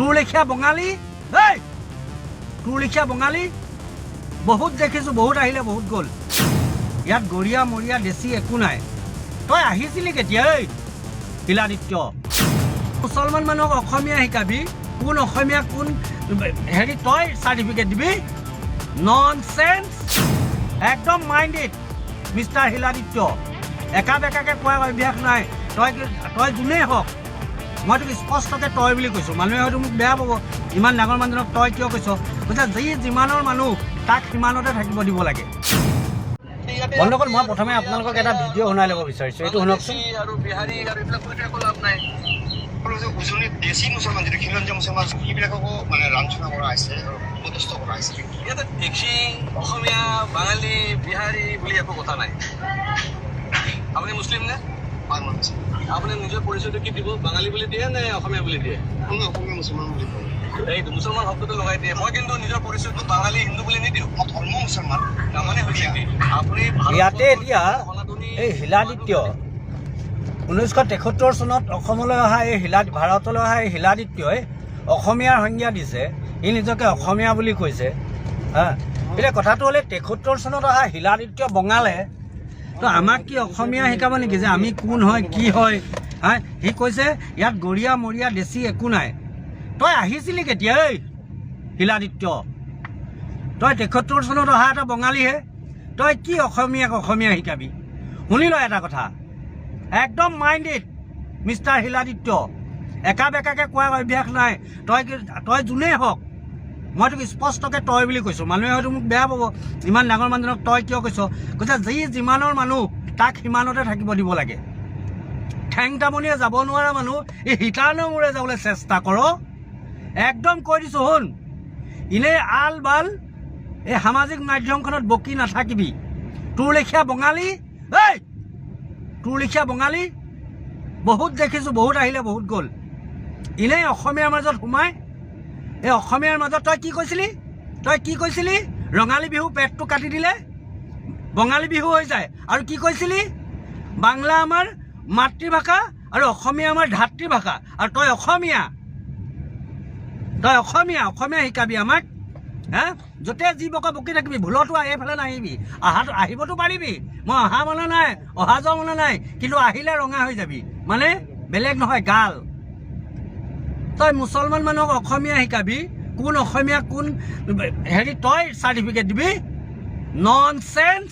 তোৰ লেখীয়া বঙালী? এই তোৰ লেখীয়া বঙালী? বহুত দেখিছোঁ, বহুত আহিলে বহুত গ'ল। ইয়াত গৰীয়া মৰীয়া দেশী একো নাই। তই আহিছিলি কেতিয়া ঐ শিলাদিত্য। মুছলমান মানুহক অসমীয়া শিকাবি, কোন অসমীয়া, কোন, হেৰি, তই চাৰ্টিফিকেট দিবি? নন চেন্স একদম মাইণ্ডেড, মিষ্টাৰ শিলাদিত্য। একা বেকাকে কোৱাৰ অভ্যাস নাই। তই তই যোনেই হওক মই তোক স্পষ্টকৈ তই বুলি কৈছোঁ। মানুহে হয়তো মোক বেয়া পাব। ইমান ডাঙৰ মানুহজনক তই কিয় কৈছ? কৈছে যি যিমানৰ মানুহ তাক সিমানতে থাকিব দিব লাগে। বন্ধুসকল মই প্ৰথমে আপোনালোকক এটা ভিডিঅ' শুনাই ল'ব বিচাৰিছোঁ। এইটো শুনকচোন। আৰু বিহাৰী আৰু এইবিলাক কৈ লাভ নাই। যে দেশী মুছলমান যিটো খিলঞ্জীয়া মুছলমান সেইবিলাককো মানে লাঞ্ছনা কৰা হৈছে আৰু পদস্থ কৰা হৈছে। ইয়াতে দেখি অসমীয়া বাঙালী বিহাৰী বুলি একো কথা নাই। আপুনি মুছলিম নে? হয় মই কৈছোঁ। আপুনি নিজৰ পৰিচয়টো কি দিব? বাঙালী বুলি দিয়ে নে অসমীয়া বুলি দিয়ে? আমি অসমীয়া মুছলমান বুলি কওঁ এইটো মুছলমান শব্দটো লগাই দিয়ে। মই কিন্তু নিজৰ পৰিচয়টো বাঙালী হিন্দু বুলি নিদিওঁ। মই ধৰ্ম মুছলমান। তাৰমানে হৈছে। কি আপুনি ইয়াতে এতিয়া এই শিলাদিত্য ঊনৈছশ তেসত্তৰ চনত অসমলৈ অহা এই শিলা ভাৰতলৈ অহা এই শিলাদিত্যই অসমীয়াৰ সংজ্ঞা দিছে। ই নিজকে অসমীয়া বুলি কৈছে। হা? এতিয়া কথাটো হ'লে তেসত্তৰ চনত অহা শিলাদিত্য বঙালে তো আমাক কি অসমীয়া শিকাব নেকি যে আমি কোন হয় কি হয়? হা সি কৈছে ইয়াত গৰীয়া মৰীয়া দেশী একো নাই। তই আহিছিলি কেতিয়া ঐ শিলাদিত্য? তই তেসত্তৰ চনত অহা এটা বঙালীহে তই কি অসমীয়াক অসমীয়া শিকাবি? শুনি ল এটা কথা। একদম মাইণ্ডেড মিষ্টাৰ শিলাদিত্য। একা বেকাকে কোৱাৰ অভ্যাস নাই। তই তই যোনেই হওক মই তোক স্পষ্টকৈ তই বুলি কৈছোঁ। মানুহে হয়তো মোক বেয়া পাব। ইমান ডাঙৰ মানুহজনক তই কিয় কৈছ? কৈছে, যি যিমানৰ মানুহ, তাক সিমানতে থাকিব দিব লাগে। ঠেং টামনিয়ে যাব নোৱাৰা মানুহ এই সীতানৰ মূৰে যাবলৈ চেষ্টা কৰ। একদম কৈ দিছোঁ, শুন। এনেই আল বাল, এই সামাজিক মাধ্যমখনত বকি নাথাকিবি। তোৰ লেখীয়া বঙালী, এই! তোৰ লেখীয়া বঙালী, বহুত দেখিছোঁ, বহুত আহিলে বহুত গ'ল। এনেই অসমীয়াৰ মাজত সোমাই এই অসমীয়াৰ মাজত তই কি কৈছিলি? তই কি কৈছিলি? ৰঙালী বিহু পেটটো কাটি দিলে? বঙালী বিহু হৈ যায়। আৰু কি কৈছিলি? বাংলা আমাৰ মাতৃভাষা আৰু অসমীয়া আমাৰ ধাতৃভাষা। আৰু তই অসমীয়া। তই অসমীয়া। অসমীয়া শিকাবি আমাক। হা? য'তে যি বক বকি থাকিবি ভুলতো এইফালে নাহিবি। অহাটো আহিবতো পাৰিবি। মই অহা মানে নাই অহা যোৱা মানে নাই। কিন্তু আহিলে ৰঙা হৈ যাবি। মানে বেলেগ নহয় গাল। তই মুছলমান মানুহক অসমীয়া শিকাবি কোন অসমীয়া কোন হেৰি তই চাৰ্টিফিকেট দিবি? Non sense